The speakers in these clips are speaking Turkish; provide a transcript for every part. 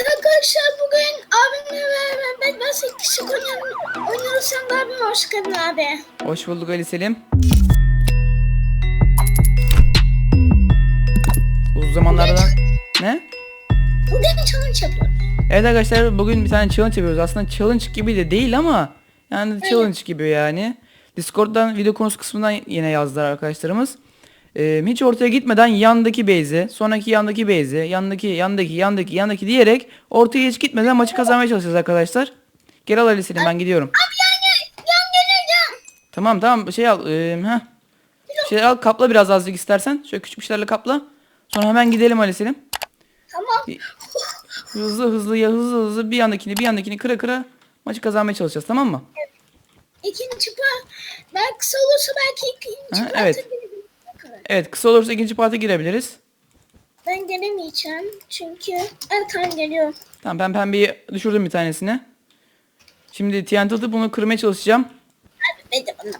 Evet arkadaşlar bugün abimle beraber Batman 8 kişi oynuyoruz. Oynuyoruz sen de abim hoş geldin abi. Hoş bulduk Ali Selim. Uzun zamanlardan... Ne? Bugün challenge yapıyoruz. Evet arkadaşlar bugün bir tane challenge yapıyoruz. Aslında challenge gibi de değil ama yani challenge gibi yani. Discord'dan video konusu kısmından yine yazdılar arkadaşlarımız. Ee, hiç ortaya gitmeden yandaki base'e, sonraki yandaki base'e, yandaki, yandaki, yandaki, yandaki diyerek ortaya hiç gitmeden maçı kazanmaya çalışacağız arkadaşlar. Gel al Ali Selim ben gidiyorum. Abi yan gel, yan geleceğim. Tamam tamam şey al. E, heh. Şey al kapla biraz azıcık istersen. Şöyle küçük şeylerle kapla. Sonra hemen gidelim Ali Selim. Tamam. Hızlı hızlı ya hızlı hızlı bir yandakini bir yandakini kıra kıra maçı kazanmaya çalışacağız tamam mı? İkinci part belki kısa olursa belki ikinci parta evet. girebilirim. Evet kısa olursa ikinci parta girebiliriz. Ben gelemeyeceğim çünkü Erkan geliyor. Tamam ben pembeyi düşürdüm bir tanesine. Şimdi TNT atıp bunu kırmaya çalışacağım. Abi ben de bana.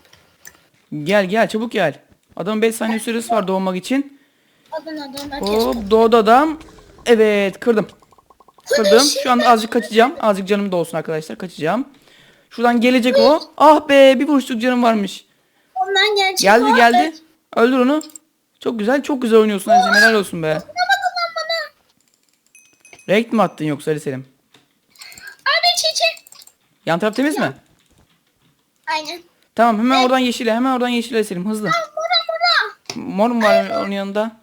Gel gel çabuk gel. Adamın 5 saniye süresi var doğmak için. Adın adın. Hop doğdu adam. Evet kırdım. Kırdım. Şu anda azıcık kaçacağım. Azıcık canım da olsun arkadaşlar. Kaçacağım. Şuradan gelecek o. Ah be bir vuruşluk canım varmış. Ondan gelecek. Geldi o. geldi. Öldür onu. Çok güzel. Çok güzel oynuyorsun Ali Selim. Helal olsun be. Rekt mi attın yoksa Ali Selim? Abi çiçek. Yan taraf temiz mi? Aynen. Tamam hemen oradan yeşile. Hemen oradan yeşile Ali Selim. Hızlı. Aa, Mora mora. Mor mu var onun yanında?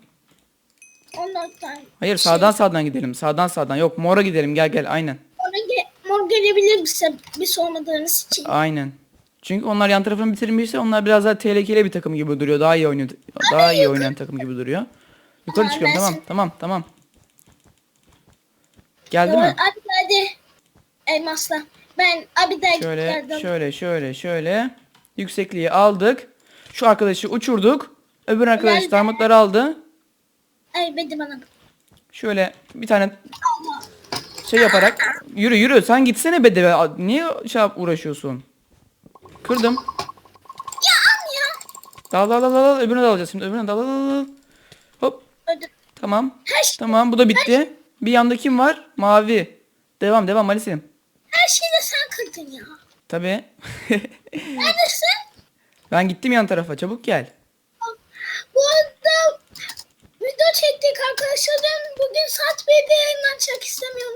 Ondan tane. Hayır sağdan sağdan gidelim. Sağdan sağdan. Yok mora gidelim. Gel gel. Aynen. Ona ge- mor gelebilir bize biz olmadığımız için. Aynen. Çünkü onlar yan tarafını bitirmişse onlar biraz daha tehlikeli bir takım gibi duruyor. Daha iyi oynuyor. Daha iyi oynayan takım gibi duruyor. Yukarı çıkıyorum. Tamam. Tamam. Tamam. Geldi Yo, mi? Abi geldi. Elmasla. Ben abi de Şöyle, geldim. şöyle, şöyle, şöyle. Yüksekliği aldık. Şu arkadaşı uçurduk. Öbür arkadaş Nerede? darmutları aldı. Ay bedi bana. Şöyle bir tane şey yaparak yürü yürü sen gitsene bedeve. Niye şey yap uğraşıyorsun? Kırdım. Ya ya. Dal dal dal dal. Öbürüne dalacağız şimdi. Öbürüne dal dal dal. Hop. Öldüm. Tamam. Her, şey, Tamam bu da bitti. Bir yanda kim var? Mavi. Devam devam Ali Selim. her şeyi de sen kırdın ya. Tabii. Neredesin? ben gittim yan tarafa. Çabuk gel. Bu arada video çektik arkadaşlarım. Bugün saat 1'de yayınlanacak unutmayın.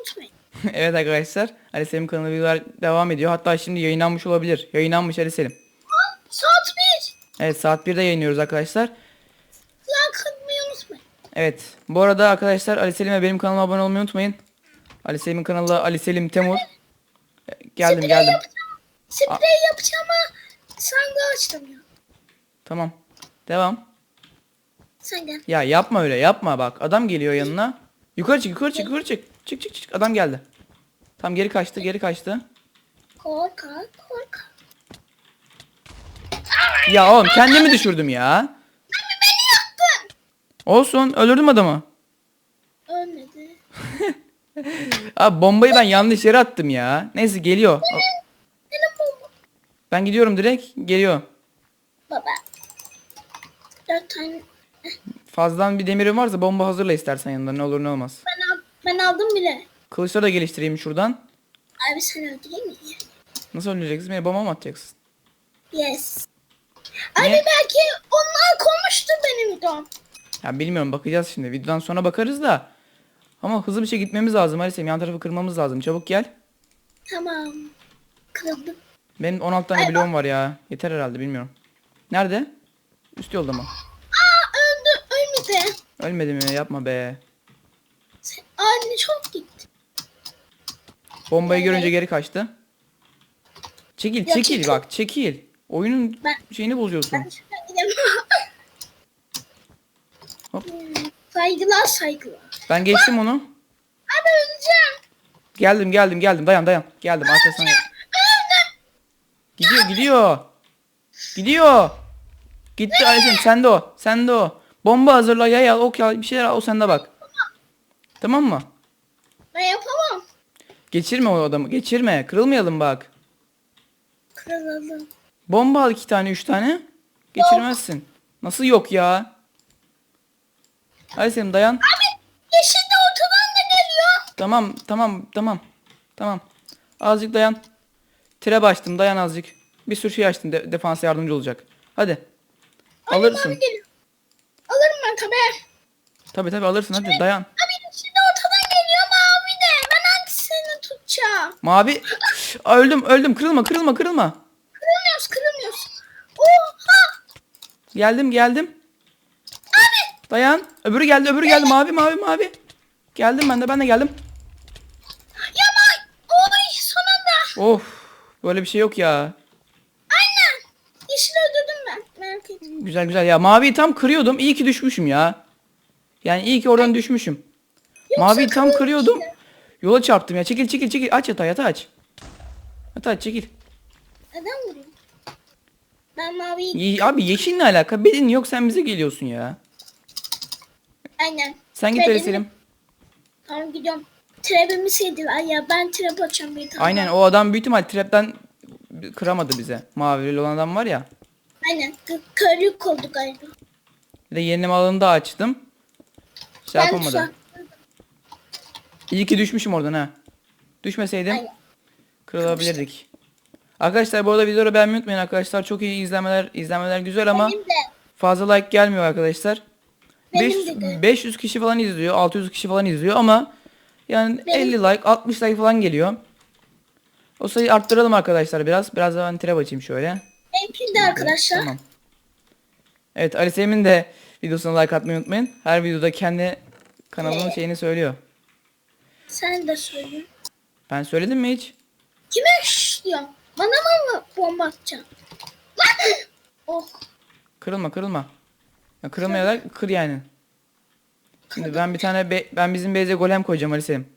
evet arkadaşlar. Ali Selim kanalı videolar devam ediyor. Hatta şimdi yayınlanmış olabilir. Yayınlanmış Ali Selim. Aa, Saat 1. Evet saat 1'de yayınlıyoruz arkadaşlar. Like atmayı unutmayın. Evet. Bu arada arkadaşlar Ali Selim ve benim kanalıma abone olmayı unutmayın. Ali Selim'in kanalı Ali Selim Temur. E, Geldim Sprey geldim. Yapacağım. Sprey yapacağım ama sandığı açtım ya. Tamam. Devam. Sen gel. Ya yapma öyle yapma bak. Adam geliyor yanına. Yukarı çık yukarı çık yukarı çık. Çık çık çık. Adam geldi. Tam geri kaçtı geri kaçtı. Korkak korkak. Ya oğlum kendimi düşürdüm ya. Olsun öldürdüm adamı. Ölmedi. Abi bombayı ben yanlış yere attım ya. Neyse geliyor. Benim bu Ben gidiyorum direkt. Geliyor. baba. Dört tane. Fazladan bir demirin varsa bomba hazırla istersen yanında ne olur ne olmaz. Ben, al, ben aldım bile. Kılıçları da geliştireyim şuradan. Abi sen öldüreyim mi? Nasıl öldüreceksin? Beni bomba mı atacaksın? Yes. Abi belki onlar konmuştu benim videom. Ya bilmiyorum bakacağız şimdi. Videodan sonra bakarız da. Ama hızlı bir şey gitmemiz lazım. Hadi Semih, yan tarafı kırmamız lazım. Çabuk gel. Tamam. Kırıldım. Benim 16 tane bloğum var ya. Yeter herhalde bilmiyorum. Nerede? Üst yolda mı? Aa öldü. Ölmedi. Ölmedi mi? Yapma be. Sen, anne çok. Bombayı görünce geri kaçtı. Çekil Ya çekil çekil. bak çekil. Oyunun Ben- şeyini bozuyorsun. Ben gidemem. Hop. Saygılar saygılar. Ben geçtim onu. Abi öleceğim. Geldim geldim geldim. Dayan dayan. Geldim arkasına. gel. Gidiyor gidiyor. Gidiyor. Gitti Ayşem sende o. Sende o. Bomba hazırla yay al ok al bir şeyler al o sende bak. Tamam mı? Ben yapamam. Geçirme o adamı. Geçirme. Kırılmayalım bak. Kırıldım. Bomba al iki tane üç tane. Geçirmezsin. Nasıl yok ya? Hadi Selim dayan. Abi yeşil de ortadan da geliyor. Tamam tamam tamam. Tamam. Azıcık dayan. Tire açtım dayan azıcık. Bir sürü şey açtım de- defans yardımcı olacak. Hadi. Ay, Alırsın. mavi geliyor. Alırım ben tabii. Tabi tabi alırsın hadi dayan. Abi şimdi ortadan geliyor mavi de. Ben hangisini tutacağım? Mavi. Aa, öldüm öldüm kırılma kırılma kırılma. Kırılmıyoruz kırılmıyoruz. Oha. Geldim geldim. Abi. Dayan. Öbürü geldi öbürü geldi mavi mavi mavi. Geldim ben de ben de geldim. Ya mavi. Oy sonunda. Of. Böyle bir şey yok ya. Aynen. Yeşil öldürdüm ben. Merak etme. Güzel güzel ya maviyi tam kırıyordum. İyi ki düşmüşüm ya. Yani iyi ki oradan düşmüşüm. Yoksa Maviyi tam kırıyordum. işte. Yola çarptım ya. Çekil çekil çekil. Aç yatağı yatağı aç. Yatağı aç çekil. Neden vuruyorsun? Ben maviyi... Ye- abi yeşil ne alaka? Bedin yok sen bize geliyorsun ya. Aynen. Sen git Benim- öyle Selim. Tamam gidiyorum. Trebimi sevdiler ya. Ben trap açacağım bir tane. Aynen o adam büyük ihtimal trapten kıramadı bize. Mavili olan adam var ya. Aynen. K- körlük oldu galiba. Bir de yenileme alanını da açtım. Şey Ben yapamadı. İyi ki düşmüşüm oradan ha. Düşmeseydim Aynen. kırılabilirdik. Arkadaşlar bu arada videoları beğenmeyi unutmayın arkadaşlar. Çok iyi izlemeler, izlemeler güzel ama Benim de. fazla like gelmiyor arkadaşlar. Benim 500, de. 500 kişi falan izliyor, 600 kişi falan izliyor ama yani Benim- 50 like, 60 like falan geliyor. O sayıyı arttıralım arkadaşlar biraz. Biraz da ben trap açayım şöyle. Benimki de arkadaşlar. Tamam. Evet Ali Selim'in de videosuna like atmayı unutmayın. Her videoda kendi kanalının şeyini söylüyor. Sen de söyle. Ben söyledim mi hiç? Kime diyor? Bana mı bomba atacaksın? Lan! oh. Kırılma kırılma. Ya kırılmaya da kır yani. Şimdi ben bir tane be- ben bizim beyze golem koyacağım Ali Selim.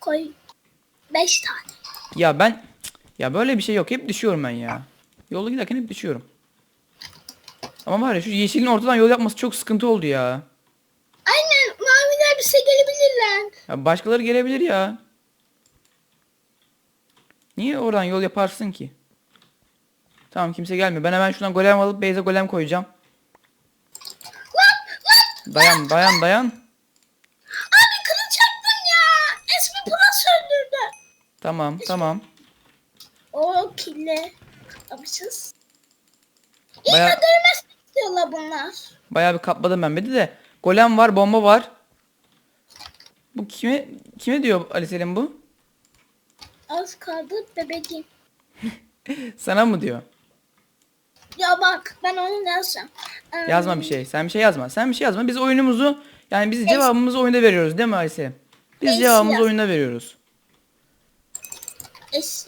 Koy. Beş tane. Ya ben ya böyle bir şey yok. Hep düşüyorum ben ya. Yolda giderken hep düşüyorum. Ama var ya şu yeşilin ortadan yol yapması çok sıkıntı oldu ya. Gelebilirler. Ya başkaları gelebilir ya. Niye oradan yol yaparsın ki? Tamam kimse gelmiyor. Ben hemen şuradan golem alıp beyze golem koyacağım. Dayan dayan dayan. Abi kılıç attın ya. Esmi Plus öldürdü. Tamam tamam. O kille. Yapacağız. Baya- Yine dövmez istiyorlar bunlar. Bayağı bir kapladım ben de de. Golem var bomba var. Bu kime kime diyor Ali Selim bu? Az kaldı bebeğim. Sana mı diyor? Ya bak ben onu yazacağım. Ee, Yazma bir şey. Sen bir şey yazma. Sen bir şey yazma. Biz oyunumuzu yani biz cevabımızı oyunda veriyoruz değil mi Ali Selim? Biz cevabımızı oyunda veriyoruz. Es.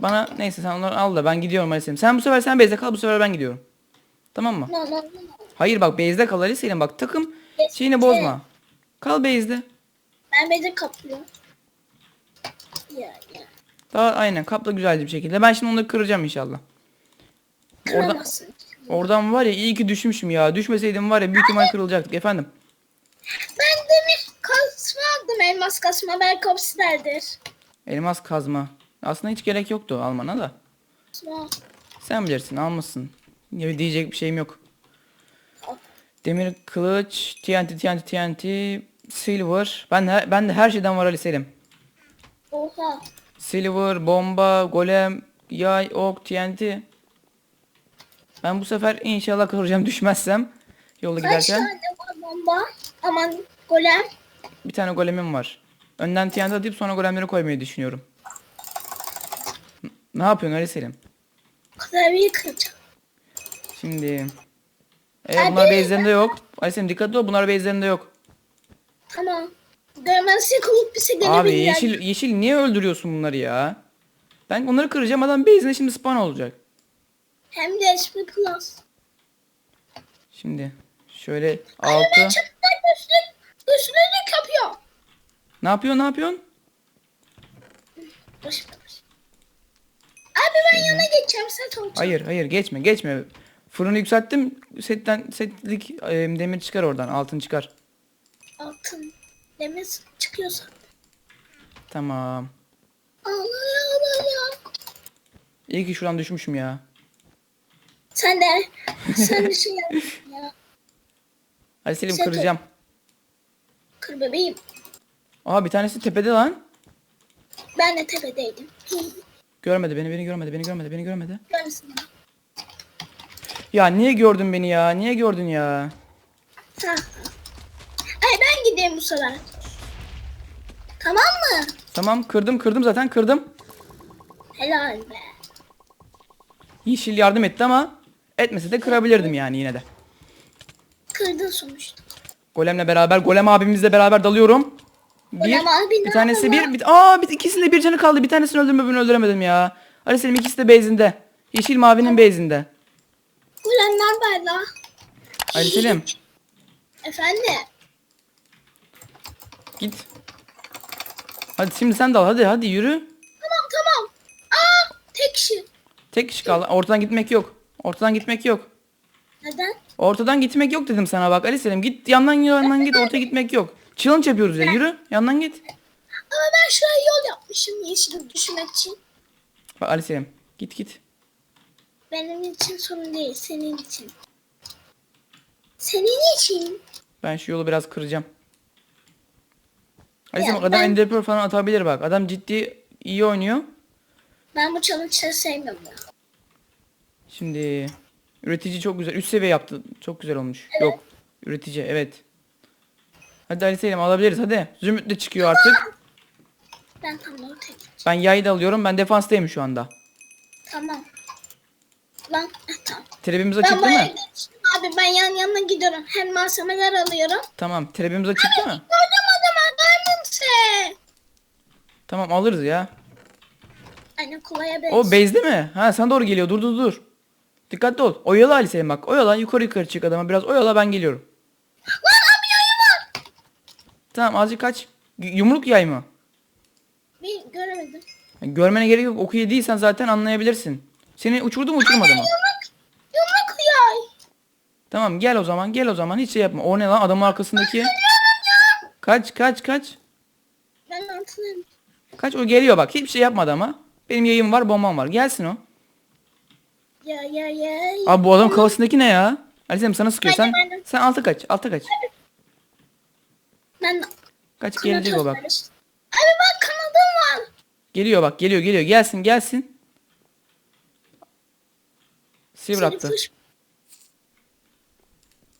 Bana neyse sen onları al da ben gidiyorum Ali Selim. Sen bu sefer sen base'de kal bu sefer ben gidiyorum. Tamam mı? Hayır bak base'de kal Ali Selim bak takım şeyini bozma. Kal base'de. Ben bezi kaplıyorum. Ya ya. Daha aynen kapla güzelce bir şekilde. Ben şimdi onları kıracağım inşallah. Orada, Kıramazsın. oradan var ya iyi ki düşmüşüm ya. Düşmeseydim var ya büyük ihtimal kırılacaktık efendim. Ben demir kasma aldım elmas kasma belki hapsilerdir. Elmas kazma. Aslında hiç gerek yoktu almana da. Kasma. Sen bilirsin almışsın. Ya diyecek bir şeyim yok. Demir kılıç, TNT, TNT, TNT, silver. Ben de, ben de her şeyden var Ali Selim. Silver, bomba, golem, yay, ok, TNT. Ben bu sefer inşallah kıracağım düşmezsem. Yolda Kaç giderken. tane var bomba? Aman golem. Bir tane golemim var. Önden TNT atıp sonra golemleri koymayı düşünüyorum. N- Ne yapıyorsun Ali Selim? Klavyeyi kıracağım. Şimdi. E, bunlar Abi. base'lerinde yok. Ali Selim dikkatli ol bunlar base'lerinde yok. Tamam. Dövmesi kılıp bize gelebilirler. Abi yeşil yeşil niye öldürüyorsun bunları ya? Ben onları kıracağım adam base'ine şimdi spawn olacak. Hem de SP Plus. Şimdi şöyle Ay altı. ben çatıda güçlük, güçlülük yapıyor. Ne yapıyorsun ne yapıyorsun? Boş boş. Abi ben yana geçeceğim set olacağım. Hayır hayır geçme geçme. Fırını yükselttim. Setten setlik e, demir çıkar oradan altın çıkar. Altın. Demir çıkıyorsa. Tamam. Allah Allah. İyi ki şuradan düşmüşüm ya. Sen de sen de şey yapıyorsun ya. Hadi Selim ol. kıracağım. Kır bebeğim. Aa bir tanesi tepede lan. Ben de tepedeydim. Görmedi beni, beni görmedi, beni görmedi, beni görmedi. Görürsün. Ya niye gördün beni ya? Niye gördün ya? Ha. Gideyim bu sefer. Tamam mı? Tamam kırdım kırdım zaten kırdım. Helal be. Yeşil yardım etti ama etmese de kırabilirdim yani yine de. Kırdın sonuçta. Golemle beraber, Golem abimizle beraber dalıyorum. Bir, Golem abi bir ne tanesi bir, bir, aa bir ikisinde bir canı kaldı. Bir tanesini öldürme öbürünü öldüremedim ya. Ali Selim ikisi de base'inde. Yeşil mavinin base'inde. Ulan ne la? Ali Selim Efendim? Git. Hadi şimdi sen dal hadi hadi yürü. Tamam tamam. Aa tek kişi. Tek kişi kaldı. Ortadan gitmek yok. Ortadan gitmek yok. Neden? Ortadan gitmek yok dedim sana bak Ali Selim. Git yandan yandan git ortaya gitmek yok. Challenge yapıyoruz ya yürü yandan git. Ama ben şuraya yol yapmışım yeşili düşmek için. Bak Ali Selim git git. Benim için sorun değil, senin için. Senin için. Ben şu yolu biraz kıracağım. Ali Ya adam ben- Ender Pearl falan atabilir bak. Adam ciddi iyi oynuyor. Ben bu challenge'ları sevmiyorum ya. Şimdi üretici çok güzel. Üst seviye yaptı. Çok güzel olmuş. Yok. Üretici evet. Hadi Ali Selim alabiliriz hadi. Zümrüt de çıkıyor artık. Ben tam da tek. Ben yayı da alıyorum. Ben defanstayım şu anda. Tamam. Lan eh, tamam. Trebimiz Ben açık değil bayağı mi? geçtim abi ben yan yana gidiyorum. Hem malzemeler alıyorum. Tamam. Trebimiz açık değil mi? Adamı Tamam alırız ya. Aynen kolaya benziyor. O base'de mi? Ha sana doğru geliyor. Dur dur dur. Dikkatli ol. Oyala Ali Selim bak. Oyala yukarı yukarı çık adama. Biraz oyala ben geliyorum. Lan abi yayı var. Tamam azıcık kaç. Y- Yumruk yay mı? Bir göremedim. Görmene gerek yok. Oku yediysen zaten anlayabilirsin. Seni uçurdu mu uçurmadı mı? Yumruk. Yumruk yay. Tamam gel o zaman gel o zaman hiç şey yapma. O ne lan adamın arkasındaki? Kaç kaç kaç. Altına Kaç o geliyor bak hiçbir şey yapmadı ama. Benim yayım var bombam var. Gelsin o. ya ya ya. Abi bu adam kafasındaki ne ya? Ali Selim sana sıkıyor. Sen, de, ben sen alta kaç. Alta kaç. Ben Kaç gelecek o bak. Abi bak kanadım var. Geliyor bak geliyor geliyor. Gelsin gelsin. Silver Seni attı. push-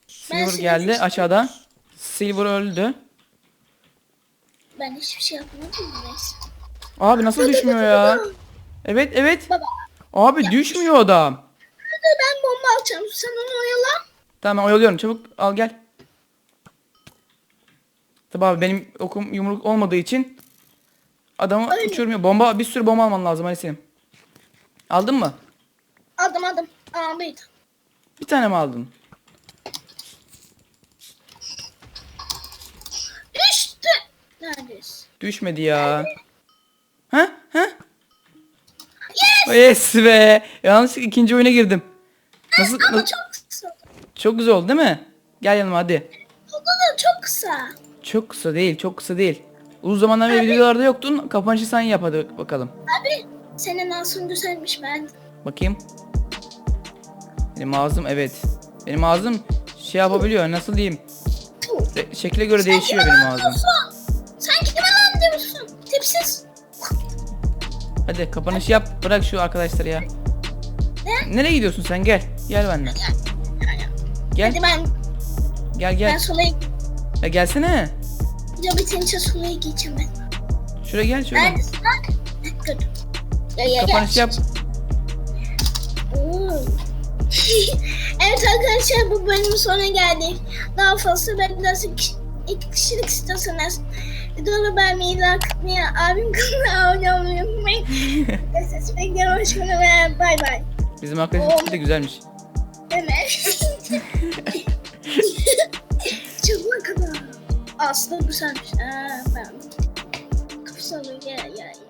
Ben Silver seni geldi push- aşağıda. Silver öldü. Ben hiçbir şey yapmadım neyse. Abi nasıl düşmüyor ya? Evet evet. Baba. Abi düşmüyor adam. Ben bomba alacağım. Sen onu oyala. Tamam oyalıyorum çabuk al gel. Tabi abi benim okum yumruk olmadığı için adamı Öyle. uçurmuyor. Bomba bir sürü bomba alman lazım Ali Selim. Aldın mı? Aldım aldım. Abi. Bir tane mi aldın? Neredesin? Düşmedi ya. Ha? Ha? Yes. Yes be. Yanlışlıkla ikinci oyuna girdim. Nasıl, Ama nasıl- çok kısa. Çok güzel oldu değil mi? Gel yanıma hadi. O da çok kısa. Çok kısa değil, çok kısa değil. Uzun zamandan beri videolarda yoktun. Kapanışı sen yap hadi bakalım. Abi senin ağzın güzelmiş ben. Bakayım. Benim ağzım evet. Benim ağzım şey yapabiliyor. Nasıl diyeyim? Re- şekle göre değişiyor benim lan ağzım. Tipsiz. Hadi kapanış yap. Bırak şu arkadaşları ya. Ne? Nereye gidiyorsun sen? Gel. Gel benden. Gel. Hadi ben Gel ben gel. solaya Ya gelsene. video bitince solaya gideceğim ben. Şuraya gel şuraya. Neredesin lan? Dur. Ya ya Kapanış yap. Oo. evet arkadaşlar bu bölümün sonuna geldik. Daha fazla beklersek iki kişilik istiyorsanız videoları beğenmeyi, like atmayı, abim kanalına abone olmayı unutmayın. Ses bekliyorum. Hoşçakalın ve bay bay. Bizim arkadaşın tipi de güzelmiş. Evet. Çılgın kadar. Aslında güzelmiş. Aa, ben. Ya ya ya.